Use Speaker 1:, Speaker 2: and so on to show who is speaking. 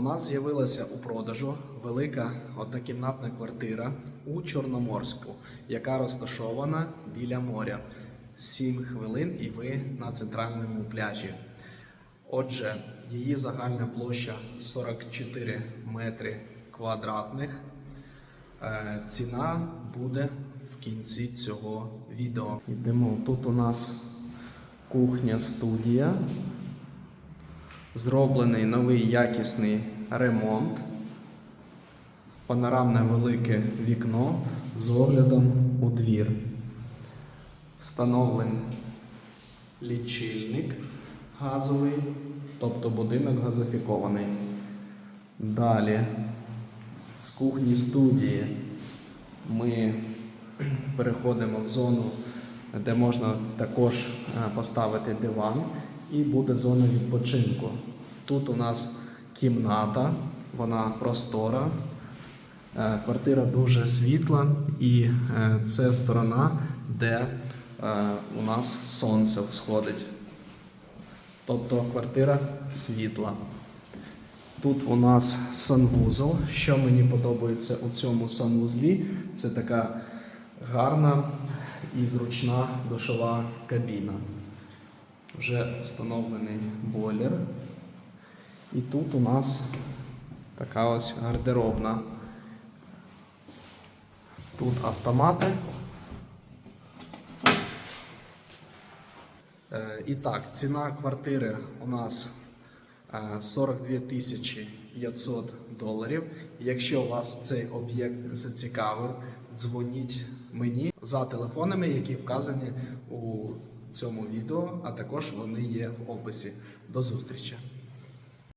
Speaker 1: У нас з'явилася у продажу велика однокімнатна квартира у Чорноморську, яка розташована біля моря. 7 хвилин і ви на центральному пляжі. Отже, її загальна площа 44 метри квадратних. Е, Ціна буде в кінці цього відео. Йдемо. Тут у нас кухня студія. Зроблений новий якісний ремонт. Панорамне велике вікно з оглядом у двір. Встановлений лічильник газовий, тобто будинок газифікований. Далі з кухні студії ми переходимо в зону, де можна також е, поставити диван, і буде зона відпочинку. Тут у нас кімната, вона простора. Е, Квартира дуже світла, і е, це сторона, де е, у нас сонце сходить. Тобто квартира світла. Тут у нас санвузол. Що мені подобається у цьому санвузлі, це така гарна і зручна душова кабіна. Вже встановлений бойлер. І тут у нас така ось гардеробна. Тут автомати. Е, І так, ціна квартири у нас е, 42 тисячі 500 доларів. Якщо вас цей об'єкт зацікавив, дзвоніть мені за телефонами, які вказані у цьому відео, а також вони є в описі. До зустрічі!